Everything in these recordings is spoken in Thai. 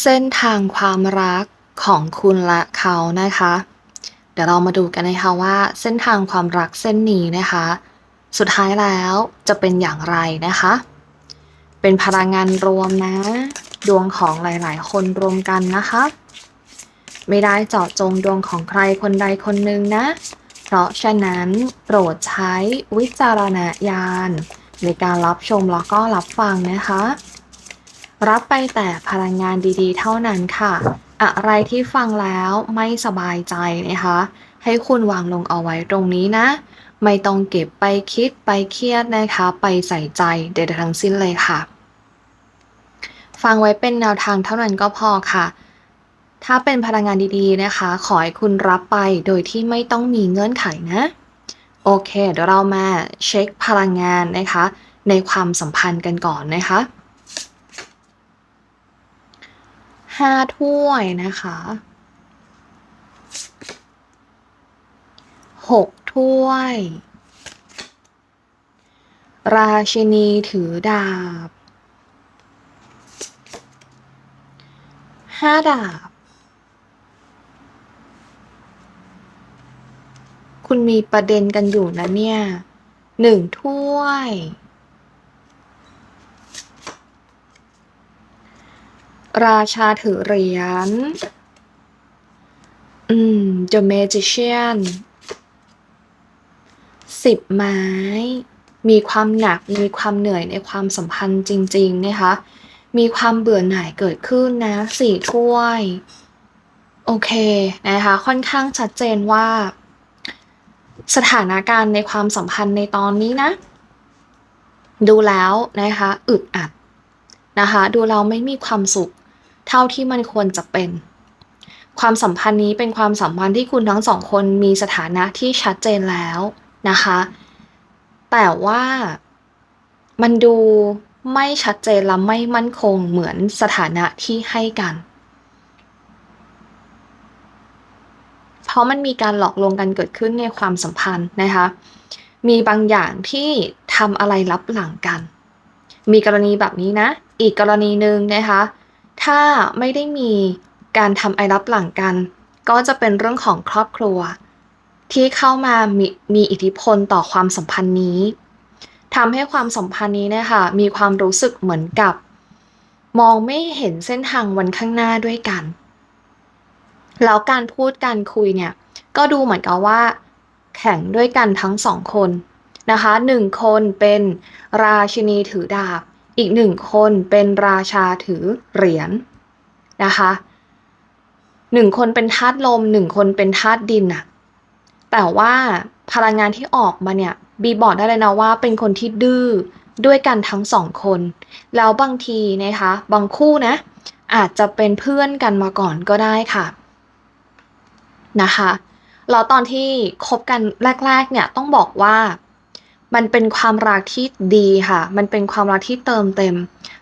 เส้นทางความรักของคุณและเขานะคะ เดี๋ยวเรามาดูกันนะคะว่าเส้นทางความรักเส้นนี้นะคะ สุดท้ายแล้วจะเป็นอย่างไรนะคะ เป็นพลังงานรวมนะ ดวงของหลายๆ คนรวมกันนะคะ ไม่ได้เจาะจงดวงของใครคนใดคนหนึ่งนะ เพราะฉะนั้นโปรดใช้วิจารณญาณในการรับชมแล้วก็รับฟังนะคะ รับไปแต่พลังงานดีๆ เท่านั้นค่ะ อะไรที่ฟังแล้วไม่สบายใจนะคะ ให้คุณวางลงเอาไว้ตรงนี้นะ ไม่ต้องเก็บไปคิดไปเครียดนะคะ ไปใส่ใจใดๆทั้งสิ้นเลยค่ะ ฟังไว้เป็นแนวทางเท่านั้นก็พอค่ะ ถ้าเป็นพลังงานดีๆนะคะ ขอให้คุณรับไปโดยที่ไม่ต้องมีเงื่อนไขนะโอเค เดี๋ยวเรามาเช็คพลังงานนะคะ ในความสัมพันธ์กันก่อนนะคะ ห้าถ้วยนะคะหกถ้วย ราชินีถือดาบห้าดาบ คุณมีประเด็นกันอยู่นะเนี่ยหนึ่งถ้วย ราชาถือเหรียญ อืม The Magician สิบไม้ มีความหนัก มีความเหนื่อยในความสัมพันธ์จริง ๆ นะคะ มีความเบื่อหน่ายเกิดขึ้นนะสี่ถ้วย โอเค นะคะ ค่อนข้างชัดเจนว่า สถานการณ์ในความสัมพันธ์ในตอนนี้นะ ดูแล้วนะคะ อึดอัดนะคะ ดูแล้วไม่มีความสุข เท่าที่มันควรจะเป็น ความสัมพันธ์นี้เป็นความสัมพันธ์ที่คุณทั้งสองคนมีสถานะที่ชัดเจนแล้วนะคะ แต่ว่ามันดูไม่ชัดเจนและไม่มั่นคงเหมือนสถานะที่ให้กัน เพราะมันมีการหลอกลวงกันเกิดขึ้นในความสัมพันธ์นะคะ มีบางอย่างที่ทำอะไรลับหลังกัน มีกรณีแบบนี้นะ อีกกรณีหนึ่งนะคะ ถ้าไม่ได้มีการทำไอรับหลังกัน ก็จะเป็นเรื่องของครอบครัว ที่เข้ามามีมีอิทธิพลต่อความสัมพันธ์นี้ทำให้ความสัมพันธ์นี้เนี่ยค่ะมีความรู้สึกเหมือนกับ มองไม่เห็นเส้นทางวันข้างหน้าด้วยกัน แล้วการพูดการคุยเนี่ย ก็ดูเหมือนกับว่า แข่งด้วยกันทั้งสองคนนะคะหนึ่งคนเป็นราชินีถือดาบ อีกหนึ่งคนเป็นราชาถือเหรียญนะคะหนึ่งคนเป็นธาตุลมหนึ่งคนเป็นธาตุดินอะแต่ว่าพลังงานที่ออกมาเนี่ยบีบอกได้เลยนะว่าเป็นคนที่ดื้อด้วยกันทั้งสองคน แล้วบางทีนะคะบางคู่นะ อาจจะเป็นเพื่อนกันมาก่อนก็ได้ค่ะนะคะแล้วตอนที่คบกันแรก ๆ เนี่ยต้องบอกว่า มันเป็นความรักที่ดีค่ะ มันเป็นความรักที่เติมเต็ม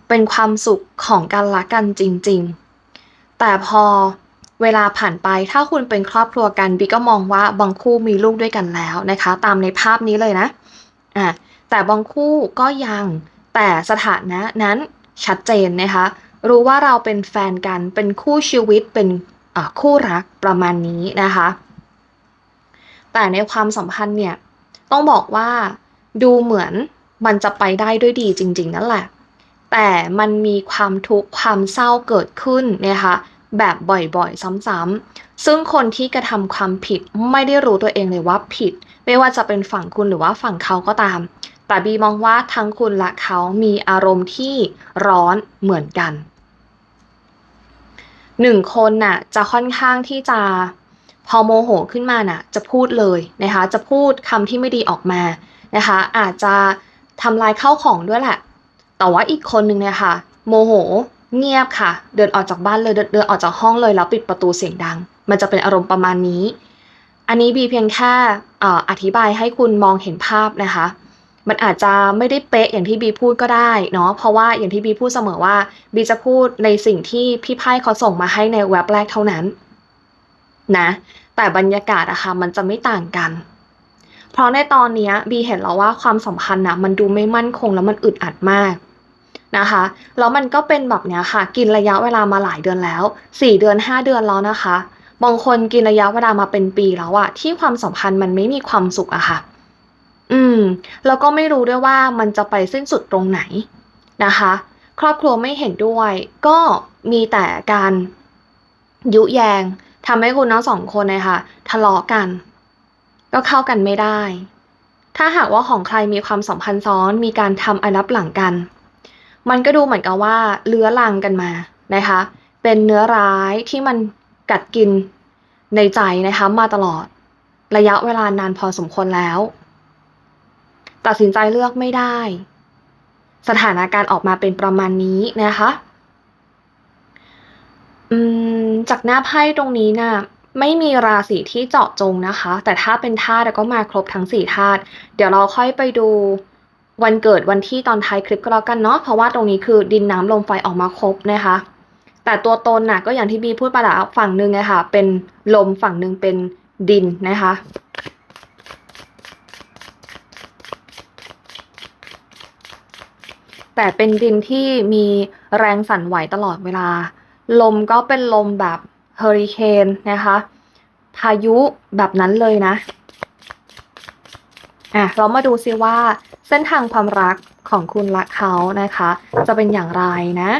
เป็นความสุขของการรักกันจริง ๆ แต่พอเวลาผ่านไปถ้าคุณเป็นครอบครัวกันบีก็มองว่าบางคู่มีลูกด้วยกันแล้วนะคะ ตามในภาพนี้เลยนะอะแต่บางคู่ก็ยังแต่สถานะนั้นชัดเจนนะคะ รู้ว่าเราเป็นแฟนกันเป็นคู่ชีวิตเป็นคู่รักประมาณนี้นะคะ แต่ในความสัมพันธ์เนี่ยต้องบอกว่า ดูเหมือนมันจะไปได้ด้วยดีจริง ๆ นั่นแหละ แต่มันมีความทุกข์ความเศร้าเกิดขึ้นนะคะแบบบ่อยๆ ซ้ำๆ ซึ่งคนที่กระทำความผิดไม่ได้รู้ตัวเองเลยว่าผิด ไม่ว่าจะเป็นฝั่งคุณหรือว่าฝั่งเขาก็ตาม แต่บีมองว่าทั้งคุณและเขามีอารมณ์ที่ร้อนเหมือนกันหนึ่งคนน่ะจะค่อนข้างที่จะพอโมโหขึ้นมาน่ะ จะพูดเลยนะคะ จะพูดคำที่ไม่ดีออกมา นะคะ อาจจะทำลายข้าวของด้วยแหละ แต่ว่าอีกคนหนึ่งเนี่ยค่ะ โมโห เงียบค่ะ เดินออกจากบ้านเลยเดินเดินออกจากห้องเลยแล้วปิดประตูเสียงดัง มันจะเป็นอารมณ์ประมาณนี้ อันนี้บีเพียงแค่อธิบายให้คุณมองเห็นภาพนะคะ มันอาจจะไม่ได้เป๊ะอย่างที่บีพูดก็ได้เนาะ เพราะว่าอย่างที่บีพูดเสมอว่าบีจะพูดในสิ่งที่พี่ไพ่เขาส่งมาให้ในเว็บแรกเท่านั้นนะ แต่บรรยากาศอะค่ะมันจะไม่ต่างกัน เพราะในตอนนี้บีเห็นแล้วว่าความสัมพันธ์นะมันดูไม่มั่นคงแล้วมันอึดอัดมากนะคะแล้วมันก็เป็นแบบเนี้ยค่ะ กินระยะเวลามาหลายเดือนแล้ว 4 เดือน 5 เดือนแล้วนะคะบางคนกินระยะเวลามาเป็นปีแล้วอะที่ความสัมพันธ์มันไม่มีความสุขอะค่ะ อืม แล้วก็ไม่รู้ด้วยว่ามันจะไปสิ้นสุดตรงไหนนะคะ ครอบครัวไม่เห็นด้วย ก็มีแต่การยุแยงทำให้คุณทั้งสองคนนะคะทะเลาะกัน ก็เข้ากันไม่ได้ ถ้าหากว่าของใครมีความสัมพันธ์ซ้อนมีการทำอันรับหลังกัน มันก็ดูเหมือนกับว่าเลื้อรังกันมานะคะ เป็นเนื้อร้ายที่มันกัดกินในใจนะคะมาตลอด ระยะเวลานานพอสมควรแล้ว ตัดสินใจเลือกไม่ได้ สถานการณ์ออกมาเป็นประมาณนี้นะคะจากหน้าไพ่ตรงนี้นะ่ะ ไม่มีราศีที่เจาะจงนะคะ แต่ถ้าเป็นธาตุก็มาครบทั้งสี่ธาตุเดี๋ยวเราค่อยไปดูวันเกิดวันที่ตอนท้ายคลิปก็แล้วกันเนาะเพราะว่าตรงนี้คือดินน้ำลมไฟออกมาครบนะคะ แต่ตัวตนน่ะก็อย่างที่บีพูดไปแล้วฝั่งหนึ่งนะคะเป็นลมฝั่งหนึ่งเป็นดินนะคะแต่เป็นดินที่มีแรงสั่นไหวตลอดเวลา ลมก็เป็นลมแบบ เฮอริเคนนะคะ พายุแบบนั้นเลยนะอะเรามาดูซิว่าเส้นทางความรักของคุณและเขานะคะ จะเป็นอย่างไรนะ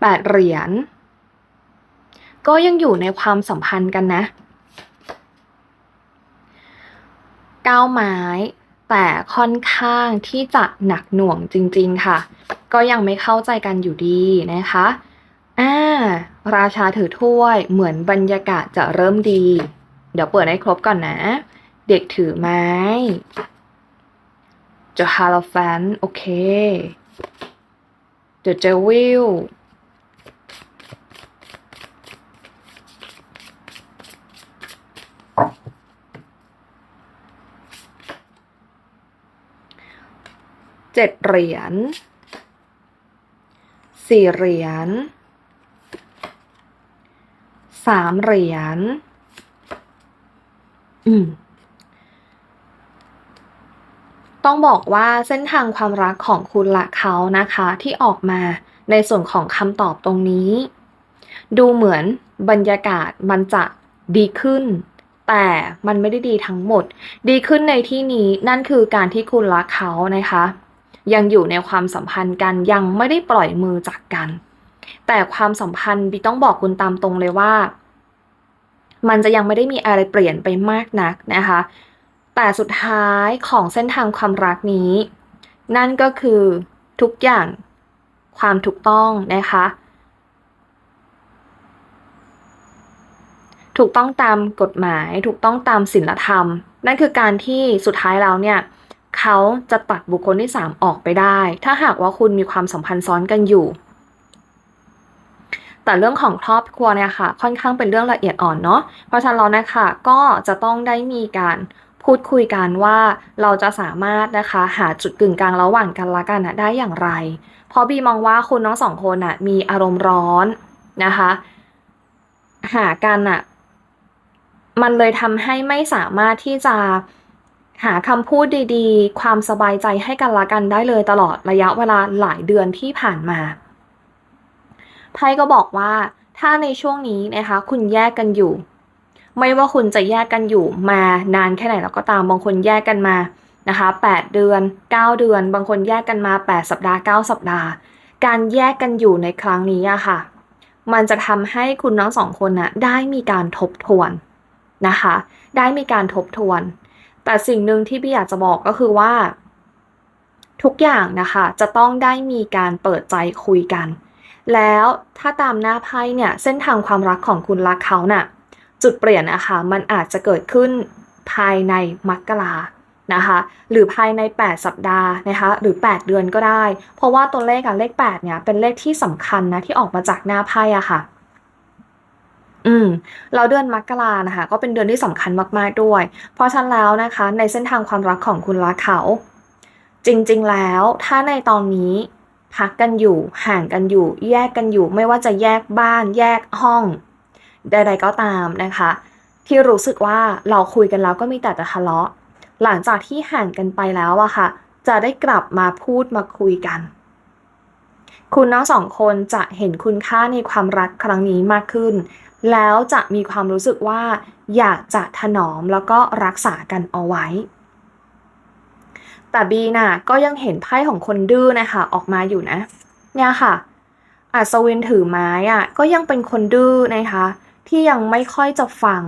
แปดเหรียญก็ยังอยู่ในความสัมพันธ์กันนะเก้าไม้แต่ค่อนข้างที่จะหนักหน่วงจริง ๆ ค่ะ ก็ยังไม่เข้าใจกันอยู่ดีนะคะอ่าราชาถือถ้วยเหมือนบรรยากาศจะเริ่มดี เดี๋ยวเปิดให้ครบก่อนนะ เด็กถือไม้เจอฮาโลแฟนโอเคเดอะเจวิลเจ็ดเหรียญ สี่เหรียญสามเหรียญอืมต้องบอกว่าเส้นทางความรักของคุณละเขานะคะ ที่ออกมาในส่วนของคำตอบตรงนี้ ดูเหมือนบรรยากาศมันจะดีขึ้น แต่มันไม่ได้ดีทั้งหมด ดีขึ้นในที่นี้นั่นคือการที่คุณรักเขานะคะ ยังอยู่ในความสัมพันธ์กันยังไม่ได้ปล่อยมือจากกัน แต่ความสัมพันธ์บีต้องบอกคุณตามตรงเลยว่า มันจะยังไม่ได้มีอะไรเปลี่ยนไปมากนักนะคะ แต่สุดท้ายของเส้นทางความรักนี้ นั่นก็คือทุกอย่างความถูกต้องนะคะถูกต้องตามกฎหมาย ถูกต้องตามศีลธรรม นั่นคือการที่สุดท้ายแล้วเนี่ย เขาจะตัดบุคคลที่ 3 ออกไปได้ ถ้าหากว่าคุณมีความสัมพันธ์ซ้อนกันอยู่ แต่เรื่องของครอบครัวเนี่ยค่ะ ค่อนข้างเป็นเรื่องละเอียดอ่อนเนาะเพราะฉะนั้นแล้วนะคะก็จะต้องได้มีการพูดคุยกันว่าเราจะสามารถนะคะหาจุดกึ่งกลางระหว่างกันละกันนะได้อย่างไร เพราะบีมองว่าคุณทั้งสองคนน่ะมีอารมณ์ร้อนนะคะ หากันน่ะมันเลยทำให้ไม่สามารถที่จะ หาคำพูดดีๆ ความสบายใจให้กันละกันได้เลยตลอดระยะเวลาหลายเดือนที่ผ่านมาไพ่ก็บอกว่า ถ้าในช่วงนี้นะคะ คุณแยกกันอยู่ ไม่ว่าคุณจะแยกกันอยู่มานานแค่ไหนแล้วก็ตามบางคนแยกกันมานะคะ 8 เดือน 9 เดือน บางคนแยกกันมา 8 สัปดาห์ 9 สัปดาห์ การแยกกันอยู่ในครั้งนี้อะค่ะ มันจะทำให้คุณทั้งสองคนนะได้มีการทบทวนนะคะ ได้มีการทบทวน แต่สิ่งหนึ่งที่พี่อยากจะบอกก็คือว่า ทุกอย่างนะคะ จะต้องได้มีการเปิดใจคุยกัน แล้วถ้าตามหน้าไพ่เนี่ย เส้นทางความรักของคุณรักเขาน่ะ จุดเปลี่ยนนะคะมันอาจจะเกิดขึ้นภายในมกรานะคะหรือภายใน 8 สัปดาห์นะคะหรือ 8 เดือนก็ได้ เพราะว่าตัวเลขอะเลข 8 เนี่ยเป็นเลขที่สำคัญนะที่ออกมาจากหน้าไพ่อะค่ะ อืมเราเดือนมกรานะคะ ก็เป็นเดือนที่สำคัญมากๆด้วย เพราะฉะนั้นแล้วนะคะ ในเส้นทางความรักของคุณรักเขา จริงๆแล้ว ถ้าในตอนนี้พักกันอยู่ ห่างกันอยู่ แยกกันอยู่ ไม่ว่าจะแยกบ้าน แยกห้อง ใด ๆ ก็ตามนะคะ ที่รู้สึกว่าเราคุยกันแล้วก็มีแต่จะทะเลาะ หลังจากที่ห่างกันไปแล้วอะค่ะ จะได้กลับมาพูดมาคุยกัน คุณทั้งสองคนจะเห็นคุณค่าในความรักครั้งนี้มากขึ้น แล้วจะมีความรู้สึกว่า อยากจะถนอมแล้วก็รักษากันเอาไว้ แต่บีน่ะก็ยังเห็นไพ่ของคนดื้อนะคะออกมาอยู่นะ เนี่ยค่ะอัศวินถือไม้อะก็ยังเป็นคนดื้อนะคะ ที่ยังไม่ค่อยจะฟัง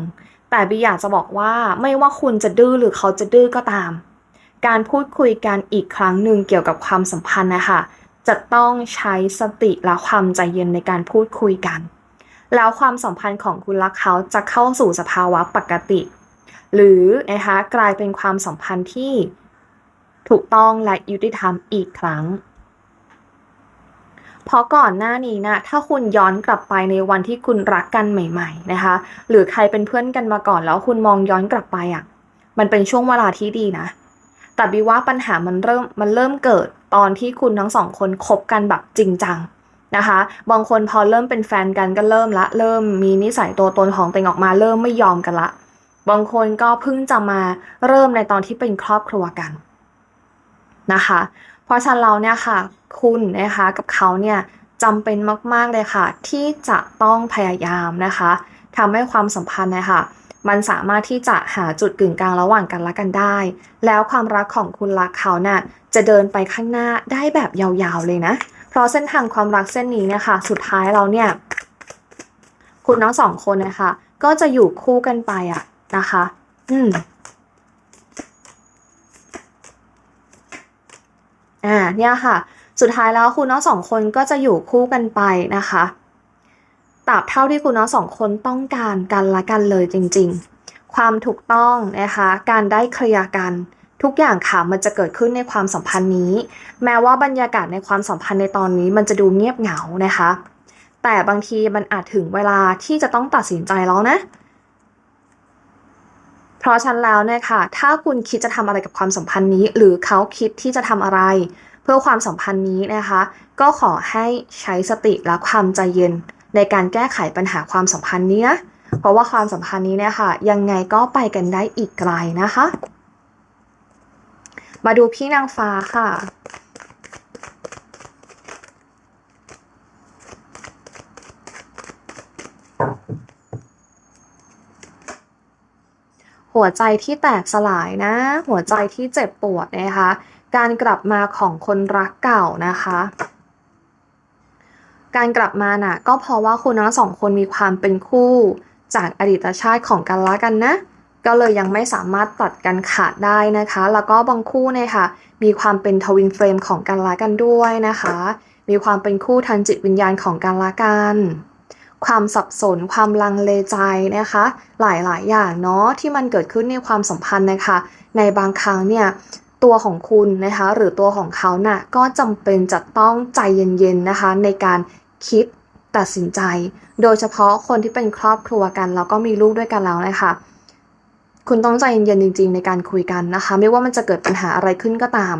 แต่บีอยากจะบอกว่าไม่ว่าคุณจะดื้อหรือเขาจะดื้อก็ตาม การพูดคุยกันอีกครั้งหนึ่งเกี่ยวกับความสัมพันธ์นะคะ จะต้องใช้สติและความใจเย็นในการพูดคุยกัน แล้วความสัมพันธ์ของคุณและเขาจะเข้าสู่สภาวะปกติ หรือนะคะกลายเป็นความสัมพันธ์ที่ถูกต้องและยุติธรรมอีกครั้ง เพราะก่อนหน้านี้นะ ถ้าคุณย้อนกลับไปในวันที่คุณรักกันใหม่ๆนะคะ หรือใครเป็นเพื่อนกันมาก่อนแล้วคุณมองย้อนกลับไปอะ่ะ มันเป็นช่วงเวลาที่ดีนะ แต่บีว่าปัญหามันเริ่มมันเริ่มเกิดตอนที่คุณทั้งสองคนคบกันแบบจริงจังนะคะ บางคนพอเริ่มเป็นแฟนกันก็เริ่มละ เริ่มมีนิสัยตัวตนของตัวเองออกมา เริ่มไม่ยอมกันละ บางคนก็เพิ่งจะมาเริ่มในตอนที่เป็นครอบครัวกันนะคะ เพราะฉะนั้นเราเนี่ยค่ะ คุณนะคะกับเขาเนี่ยจำเป็นมาก ๆ เลยค่ะ ที่จะต้องพยายามนะคะทำให้ความสัมพันธ์นะคะ มันสามารถที่จะหาจุดกึ่งกลางระหว่างกันและกันได้ แล้วความรักของคุณรักเขาเนะ่ยจะเดินไปข้างหน้าได้แบบยาวๆเลยนะ เพราะเส้นทางความรักเส้นนี้นี่ยค่ะสุดท้ายเราเนี่ย คุณทั้งสองคนนะคะ ก็จะอยู่คู่กันไปอะนะคะ อืมอ่าเนี่ยค่ะ สุดท้ายแล้วคุณน้องสองคนก็จะอยู่คู่กันไปนะคะ ตราบเท่าที่คุณน้องสองคนต้องการกันละกันเลยจริง ๆ ความถูกต้องนะคะ การได้เคลียร์กัน ทุกอย่างค่ะมันจะเกิดขึ้นในความสัมพันธ์นี้ แม้ว่าบรรยากาศในความสัมพันธ์ในตอนนี้ มันจะดูเงียบเหงานะคะ แต่บางทีมันอาจถึงเวลาที่จะต้องตัดสินใจแล้วนะ เพราะฉะนั้นแล้วเนี่ยค่ะ ถ้าคุณคิดจะทำอะไรกับความสัมพันธ์นี้ หรือเขาคิดที่จะทำอะไร เพื่อความสัมพันธ์นี้นะคะ ก็ขอให้ใช้สติและความใจเย็น ในการแก้ไขปัญหาความสัมพันธ์นี้นะเพราะว่าความสัมพันธ์นี้เนี่ยค่ะยังไงก็ไปกันได้อีกไกลนะคะ มาดูพี่นางฟ้าค่ะหัวใจที่แตกสลายนะ หัวใจที่เจ็บปวดนะคะ การกลับมาของคนรักเก่านะคะ การกลับมาน่ะ ก็เพราะว่าคุณทั้งสองคนมีความเป็นคู่จากอดีตชาติของกันละกันนะ ก็เลยยังไม่สามารถตัดกันขาดได้นะคะ แล้วก็บางคู่เนี่ยค่ะ มีความเป็นทวินเฟรมของกันละกันด้วยนะคะ มีความเป็นคู่ทางจิตวิญญาณของกันละกันความสับสนความลังเลใจนะคะ หลายๆ อย่างเนาะที่มันเกิดขึ้นในความสัมพันธ์นะคะ ในบางครั้งเนี่ยตัวของคุณนะคะ หรือตัวของเขาน่ะก็จำเป็นจะต้องใจเย็นๆนะคะ ในการ คิดตัดสินใจ โดยเฉพาะคนที่เป็นครอบครัวกันแล้วก็มีลูกด้วยกันแล้วนะคะคุณต้องใจเย็นๆจริง ๆ ในการคุยกันนะคะ ไม่ว่ามันจะเกิดปัญหาอะไรขึ้นก็ตาม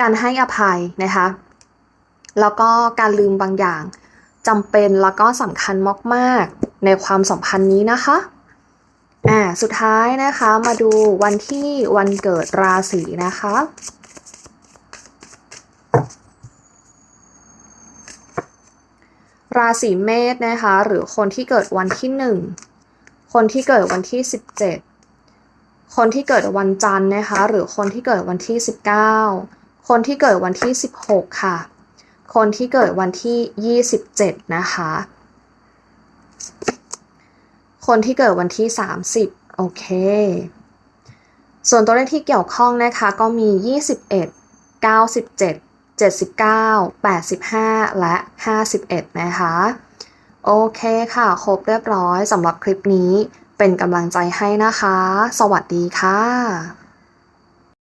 การให้อภัยนะคะ แล้วก็การลืมบางอย่างจำเป็นแล้วก็สำคัญมากๆในความสัมพันธ์นี้นะคะอ่าสุดท้ายนะคะมาดูวันที่วันเกิดราศีนะคะ ราศีเมษนะคะ หรือคนที่เกิดวันที่หนึ่งคนที่เกิดวันที่สิบเจ็ดคนที่เกิดวันจันทร์นะคะ หรือคนที่เกิดวันที่สิบเก้าคนที่เกิดวันที่สิบหกค่ะ คนที่เกิดวันที่ยี่สิบเจ็ดนะคะ คนที่เกิดวันที่สามสิบโอเค ส่วนตัวเลขที่เกี่ยวข้องนะคะก็มี 21 97 79 85 และ 51 นะคะ โอเคค่ะ ครบเรียบร้อยสำหรับคลิปนี้เป็นกำลังใจให้นะคะ สวัสดีค่ะ